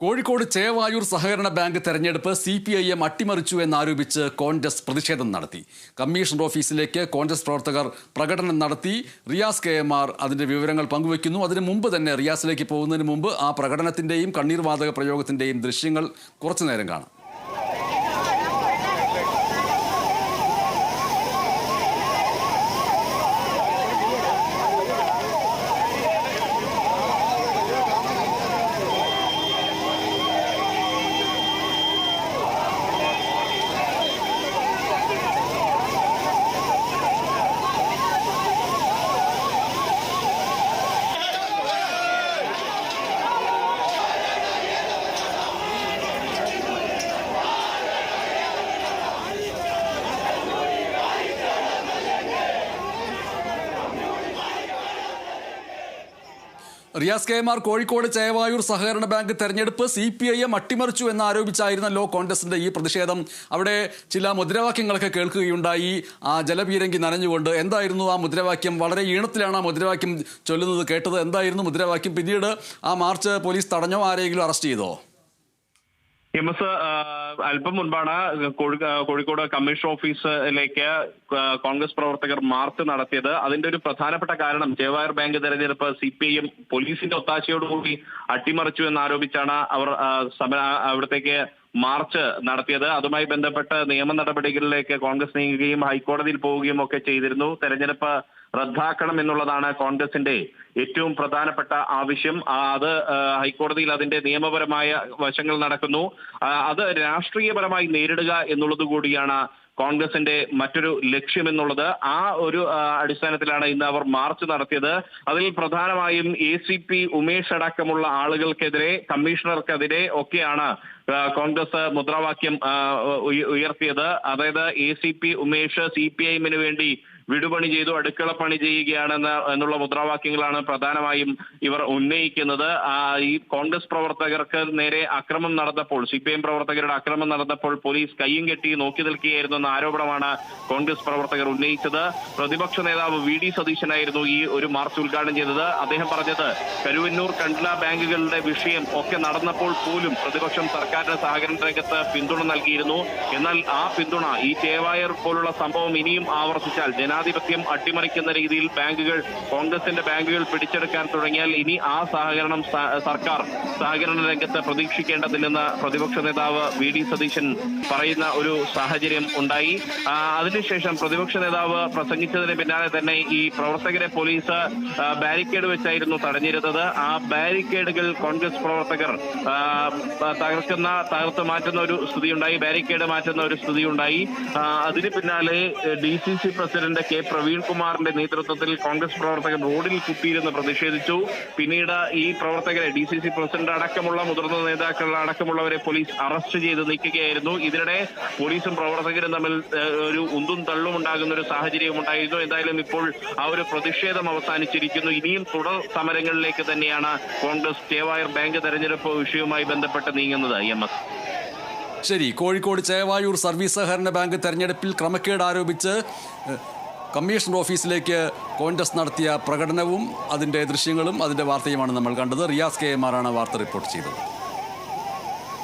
കോഴിക്കോട് ചേവായൂർ സഹകരണ ബാങ്ക് തെരഞ്ഞെടുപ്പ് C P I M അട്ടിമറിച്ചു എന്നാരോപിച്ച് കോൺഗ്രസ് പ്രതിഷേധം നടത്തി. കമ്മീഷണർ ഓഫീസിലേക്ക് കോൺഗ്രസ് പ്രവർത്തകർ പ്രകടനം നടത്തി. റിയാസ് കെ എം ആർ അതിന്റെ വിവരങ്ങൾ പങ്കുവയ്ക്കുന്നു. അതിനു മുമ്പ് തന്നെ റിയാസിലേക്ക് പോകുന്നതിന് മുമ്പ് ആ പ്രകടനത്തിന്റെയും കണ്ണീർവാതക പ്രയോഗത്തിന്റെയും ദൃശ്യങ്ങൾ കുറച്ചു നേരം കാണാം. Riyas K M R Kozhikode Chevayur സഹകരണ ബാങ്ക് തെരഞ്ഞെടുപ്പ് സി പി ഐ എം അട്ടിമറിച്ചു എന്നാരോപിച്ചായിരുന്നല്ലോ കോൺഗ്രസിന്റെ ഈ പ്രതിഷേധം. അവിടെ ചില മുദ്രാവാക്യങ്ങളൊക്കെ കേൾക്കുകയുണ്ടായി. ആ ജലപീരങ്കി നനഞ്ഞുകൊണ്ട് എന്തായിരുന്നു ആ മുദ്രാവാക്യം? വളരെ ഈണത്തിലാണ് ആ മുദ്രാവാക്യം ചൊല്ലുന്നത് കേട്ടത്. എന്തായിരുന്നു മുദ്രാവാക്യം? പിന്നീട് ആ മാർച്ച് പോലീസ് തടഞ്ഞോ ആരെങ്കിലും അറസ്റ്റ് ചെയ്തോ? എം എസ് അല്പം മുൻപാണ് കോഴി- കോഴിക്കോട് കമ്മീഷൻ ഓഫീസിലേക്ക് കോൺഗ്രസ് പ്രവർത്തകർ മാർച്ച് നടത്തിയത്. അതിന്റെ ഒരു പ്രധാനപ്പെട്ട കാരണം ജവഹർ ബാങ്ക് തെരഞ്ഞെടുപ്പ് സി പി ഐ എം പോലീസിന്റെ ഒത്താശയോടുകൂടി അട്ടിമറിച്ചു എന്നാരോപിച്ചാണ് അവർ സമര അവിടത്തേക്ക് മാർച്ച് നടത്തിയത്. അതുമായി ബന്ധപ്പെട്ട് നിയമ നടപടികളിലേക്ക് കോൺഗ്രസ് നീങ്ങുകയും ഹൈക്കോടതിയിൽ പോവുകയും ഒക്കെ ചെയ്തിരുന്നു. തെരഞ്ഞെടുപ്പ് റദ്ദാക്കണം എന്നുള്ളതാണ് കോൺഗ്രസിന്റെ ഏറ്റവും പ്രധാനപ്പെട്ട ആവശ്യം. അത് ഹൈക്കോടതിയിൽ അതിന്റെ നിയമപരമായ വശങ്ങൾ നടക്കുന്നു. അത് രാഷ്ട്രീയപരമായി നേരിടുക എന്നുള്ളത് കൂടിയാണ് കോൺഗ്രസിന്റെ മറ്റൊരു ലക്ഷ്യമെന്നുള്ളത്. ആ ഒരു അടിസ്ഥാനത്തിലാണ് ഇന്ന് അവർ മാർച്ച് നടത്തിയത്. അതിൽ പ്രധാനമായും എ സി പി ഉമേഷ് അടക്കമുള്ള ആളുകൾക്കെതിരെ കമ്മീഷണർക്കെതിരെ ഒക്കെയാണ് കോൺഗ്രസ് മുദ്രാവാക്യം ഉയർത്തിയത്. അതായത് A C P Umesh C P I എമ്മിന് വേണ്ടി വിടുപണി ചെയ്തു അടുക്കള പണി ചെയ്യുകയാണെന്ന് എന്നുള്ള മുദ്രാവാക്യങ്ങളാണ് പ്രധാനമായും ഇവർ ഉന്നയിക്കുന്നത്. ഈ കോൺഗ്രസ് പ്രവർത്തകർക്ക് നേരെ അക്രമം നടന്നപ്പോൾ സി പി എം പ്രവർത്തകരുടെ അക്രമം നടന്നപ്പോൾ പോലീസ് കയ്യും കെട്ടി നോക്കി നിൽക്കുകയായിരുന്നു എന്ന ആരോപണമാണ് കോൺഗ്രസ് പ്രവർത്തകർ ഉന്നയിച്ചത്. പ്രതിപക്ഷ നേതാവ് വി ഡി സതീശനായിരുന്നു ഈ ഒരു മാർച്ച് ഉദ്ഘാടനം ചെയ്തത്. അദ്ദേഹം പറഞ്ഞത് കരുവന്നൂർ കണ്ട്ല ബാങ്കുകളുടെ വിഷയം ഒക്കെ നടന്നപ്പോൾ പോലും പ്രതിപക്ഷം സർക്കാരിന്റെ സഹകരണ രംഗത്ത് പിന്തുണ നൽകിയിരുന്നു. എന്നാൽ ആ പിന്തുണ ഈ ചേവായർ പോലുള്ള സംഭവം ഇനിയും ആവർത്തിച്ചാൽ ജനാധിപത്യം അട്ടിമറിക്കുന്ന രീതിയിൽ ബാങ്കുകൾ കോൺഗ്രസിന്റെ ബാങ്കുകൾ പിടിച്ചെടുക്കാൻ തുടങ്ങിയാൽ ഇനി ആ സഹകരണം സർക്കാർ സഹകരണ രംഗത്ത് പ്രതീക്ഷിക്കേണ്ടതില്ലെന്ന് പ്രതിപക്ഷ നേതാവ് വി ഡി സതീശൻ പറയുന്ന ഒരു സാഹചര്യം ഉണ്ടായി. അതിനുശേഷം പ്രതിപക്ഷ നേതാവ് പ്രസംഗിച്ചതിന് പിന്നാലെ തന്നെ ഈ പ്രവർത്തകരെ പോലീസ് ബാരിക്കേഡ് വെച്ചായിരുന്നു തടഞ്ഞിരുന്നത്. ആ ബാരിക്കേഡുകൾ കോൺഗ്രസ് പ്രവർത്തകർ തകർക്കുന്ന തകർത്ത് മാറ്റുന്ന ഒരു സ്ഥിതിയുണ്ടായി. ബാരിക്കേഡ് മാറ്റുന്ന ഒരു സ്ഥിതിയുണ്ടായി. അതിന് പിന്നാലെ D C C president K പ്രവീൺകുമാറിന്റെ നേതൃത്വത്തിൽ കോൺഗ്രസ് പ്രവർത്തകർ റോഡിൽ കുത്തിയിരുന്ന് പ്രതിഷേധിച്ചു. പിന്നീട് ഈ പ്രവർത്തകരെ ഡി സി സി പ്രസിഡന്റ് അടക്കമുള്ള മുതിർന്ന നേതാക്കൾ അടക്കമുള്ളവരെ പോലീസ് അറസ്റ്റ് ചെയ്ത് നീക്കുകയായിരുന്നു. ഇതിനിടെ പോലീസും പ്രവർത്തകരും തമ്മിൽ ഒരു ഉന്തും തള്ളും ഉണ്ടാകുന്ന ഒരു സാഹചര്യം ഉണ്ടായിരുന്നു. എന്തായാലും ഇപ്പോൾ ആ ഒരു പ്രതിഷേധം അവസാനിച്ചിരിക്കുന്നു. ഇനിയും തുടർ സമരങ്ങളിലേക്ക് തന്നെയാണ് കോൺഗ്രസ് ചേവായർ ബാങ്ക് തെരഞ്ഞെടുപ്പ് വിഷയവുമായി ബന്ധപ്പെട്ട് നീങ്ങുന്നത്. M S. ശരി കോഴിക്കോട് ചേവായൂർ സർവീസ് സഹകരണ ബാങ്ക് തെരഞ്ഞെടുപ്പിൽ ക്രമക്കേട് ആരോപിച്ച് കമ്മീഷണർ ഓഫീസിലേക്ക് കോൺഗ്രസ് നടത്തിയ പ്രകടനവും അതിന്റെ ദൃശ്യങ്ങളും അതിന്റെ വാർത്തയുമാണ് നമ്മൾ കണ്ടത്. റിയാസ് കെ എമാറാണ് വാർത്ത റിപ്പോർട്ട് ചെയ്തത്.